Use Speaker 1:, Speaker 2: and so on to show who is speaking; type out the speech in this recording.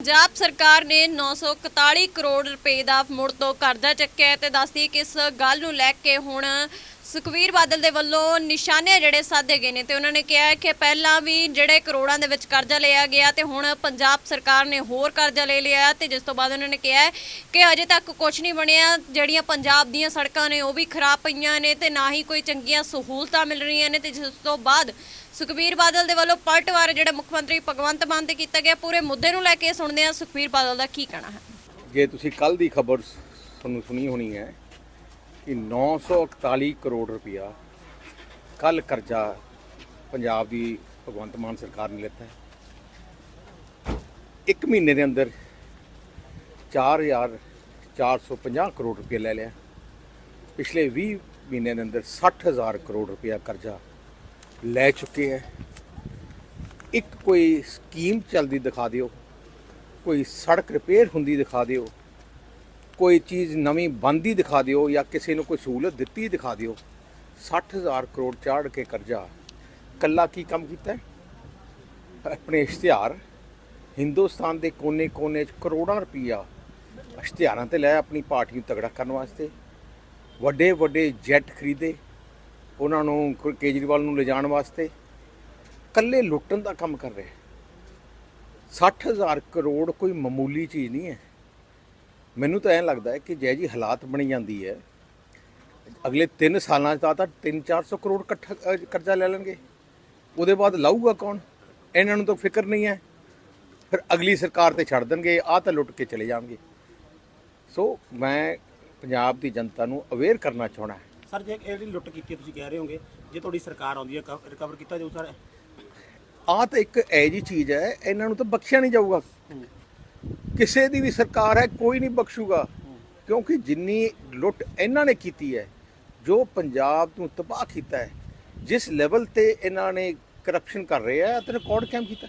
Speaker 1: ਪੰਜਾਬ ਸਰਕਾਰ ਨੇ 941 ਕਰੋੜ ਰੁਪਏ ਦਾ ਮੁੜ ਤੋਂ ਕਰਜ਼ਾ ਚੱਕਿਆ ਤੇ ਦੱਸਦੀ ਕਿ ਇਸ ਗੱਲ ਨੂੰ ਲੈ ਕੇ ਹੁਣ ਸੁਖਵੀਰ ਬਾਦਲ ਦੇ ਵੱਲੋਂ ਨਿਸ਼ਾਨੇ ਜਿਹੜੇ ਸਾਧੇ ਗਏ ਨੇ ਤੇ ਉਹਨਾਂ ਨੇ ਕਿਹਾ ਕਿ ਪਹਿਲਾਂ ਵੀ ਜਿਹੜੇ ਕਰੋੜਾਂ ਦੇ ਵਿੱਚ ਕਰਜ਼ਾ ਲਿਆ ਗਿਆ ਤੇ ਹੁਣ ਪੰਜਾਬ ਸਰਕਾਰ ਨੇ ਹੋਰ ਕਰਜ਼ਾ ਲੈ ਲਿਆ ਤੇ ਜਿਸ ਤੋਂ ਬਾਅਦ ਉਹਨਾਂ ਨੇ ਕਿਹਾ ਕਿ ਅਜੇ ਤੱਕ ਕੁਝ ਨਹੀਂ ਬਣਿਆ, ਜਿਹੜੀਆਂ ਪੰਜਾਬ ਦੀਆਂ ਸੜਕਾਂ ਨੇ ਉਹ ਵੀ ਖਰਾਬ ਪਈਆਂ ਨੇ ਤੇ ਨਾ ਹੀ ਕੋਈ ਚੰਗੀਆਂ ਸਹੂਲਤਾਂ ਮਿਲ ਰਹੀਆਂ ਨੇ ਤੇ ਜਿਸ ਤੋਂ ਬਾਅਦ ਸੁਖਬੀਰ ਬਾਦਲ ਦੇ ਵੱਲੋਂ ਪਲਟਵਾਰ ਜਿਹੜਾ ਮੁੱਖ ਮੰਤਰੀ ਭਗਵੰਤ ਮਾਨ ਤੇ ਕੀਤਾ ਗਿਆ, ਪੂਰੇ ਮੁੱਦੇ ਨੂੰ ਲੈ ਕੇ ਸੁਣਦੇ ਹਾਂ ਸੁਖਬੀਰ ਬਾਦਲ ਦਾ ਕੀ ਕਹਿਣਾ ਹੈ।
Speaker 2: ਜੇ ਤੁਸੀਂ ਕੱਲ ਦੀ ਖਬਰ ਤੁਹਾਨੂੰ ਸੁਣੀ ਹੋਣੀ ਹੈ ਕਿ 941 ਕਰੋੜ ਰੁਪਇਆ ਕੱਲ ਕਰਜ਼ਾ ਪੰਜਾਬ ਦੀ ਭਗਵੰਤ ਮਾਨ ਸਰਕਾਰ ਨੇ ਲਿੱਤਾ ਹੈ। ਇੱਕ ਮਹੀਨੇ ਦੇ ਅੰਦਰ 4450 ਕਰੋੜ ਰੁਪਇਆ ਲੈ ਲਿਆ। ਪਿਛਲੇ 20 ਮਹੀਨੇ ਦੇ ਅੰਦਰ 60000 ਕਰੋੜ ਰੁਪਇਆ ਕਰਜ਼ਾ ਲੈ ਚੁੱਕੇ ਹੈ। ਇੱਕ ਕੋਈ ਸਕੀਮ ਚੱਲਦੀ ਦਿਖਾ ਦਿਓ, ਕੋਈ ਸੜਕ ਰਿਪੇਅਰ ਹੁੰਦੀ ਦਿਖਾ ਦਿਓ ਕੋਈ ਚੀਜ਼ ਨਵੀਂ ਬੰਦੀ ਦਿਖਾ ਦਿਓ ਜਾਂ ਕਿਸੇ ਨੂੰ ਕੋਈ ਸਹੂਲਤ ਦਿੱਤੀ ਦਿਖਾ ਦਿਓ 60000 ਕਰੋੜ ਚਾੜ ਕੇ ਕਰਜ਼ਾ। ਕੱਲਾ ਕੀ ਕੰਮ ਕੀਤਾ ਹੈ? ਆਪਣੇ ਇਸ਼ਤਿਹਾਰ। ਹਿੰਦੁਸਤਾਨ ਦੇ ਕੋਨੇ-ਕੋਨੇ 'ਚ ਕਰੋੜਾਂ ਰੁਪਈਆ ਇਸ਼ਤਿਹਾਰਾਂ ਤੇ ਲੈ ਆਪਣੀ ਪਾਰਟੀ ਨੂੰ ਤਗੜਾ ਕਰਨ ਵਾਸਤੇ। ਵੱਡੇ ਵੱਡੇ ਜੈਟ ਖਰੀਦੇ, ਉਹਨਾਂ ਨੂੰ ਕੇਜਰੀਵਾਲ ਨੂੰ ਲਿਜਾਣ ਵਾਸਤੇ। ਕੱਲੇ ਲੁੱਟਣ ਦਾ ਕੰਮ ਕਰ ਰਹੇ। 60000 ਕਰੋੜ ਕੋਈ ਮਾਮੂਲੀ ਚੀਜ਼ ਨਹੀਂ ਹੈ। ਮੈਨੂੰ ਤਾਂ ਐਂ ਲੱਗਦਾ ਹੈ ਕਿ ਜੈ ਜੀ ਹਾਲਾਤ ਬਣੀ ਜਾਂਦੀ ਹੈ ਅਗਲੇ 3 ਸਾਲਾਂ 'ਚ ਤਾਂ ਤਾਂ 3-400 ਕਰੋੜ ਇਕੱਠਾ ਕਰਜ਼ਾ ਲੈ ਲੈਣਗੇ। ਉਹਦੇ ਬਾਅਦ ਲਾਊਗਾ ਕੌਣ? ਇਹਨਾਂ ਨੂੰ ਤਾਂ ਫਿਕਰ ਨਹੀਂ ਹੈ। ਫਿਰ ਅਗਲੀ ਸਰਕਾਰ ਤੇ ਛੱਡ ਦੇਣਗੇ ਆਹ ਤਾਂ ਲੁੱਟ ਕੇ ਚਲੇ ਜਾਣਗੇ। ਸੋ ਮੈਂ ਪੰਜਾਬ ਦੀ ਜਨਤਾ ਨੂੰ ਅਵੇਅਰ ਕਰਨਾ ਚਾਹਣਾ
Speaker 3: ਸਰ ਜੇ ਇਹ ਲੁੱਟ ਕੀਤੀ ਹੈ ਤੁਸੀਂ ਕਹਿ ਰਹੇ ਹੋਗੇ ਜੇ ਤੁਹਾਡੀ ਸਰਕਾਰ ਆਉਂਦੀ ਹੈ ਰਿਕਵਰ ਕੀਤਾ ਜਾਊ ਸਰ?
Speaker 2: ਆਹ ਤਾਂ ਇੱਕ ਐ ਜੀ ਚੀਜ਼ ਹੈ ਇਹਨਾਂ ਨੂੰ ਤਾਂ ਬਖਸ਼ਿਆ ਨਹੀਂ ਜਾਊਗਾ। ਕਿਸੇ ਦੀ ਵੀ ਸਰਕਾਰ ਹੈ, ਕੋਈ ਨਹੀਂ ਬਖਸ਼ੂਗਾ। ਕਿਉਂਕਿ ਜਿੰਨੀ ਲੁੱਟ ਇਹਨਾਂ ਨੇ ਕੀਤੀ ਹੈ, ਜੋ ਪੰਜਾਬ ਨੂੰ ਤਬਾਹ ਕੀਤਾ ਹੈ, ਜਿਸ ਲੈਵਲ ਤੇ ਇਹਨਾਂ ਨੇ ਕਰਪਸ਼ਨ ਕਰ ਰਹੇ ਆ ਤੇ ਰਿਕਾਰਡ ਕੈਮ ਕੀਤਾ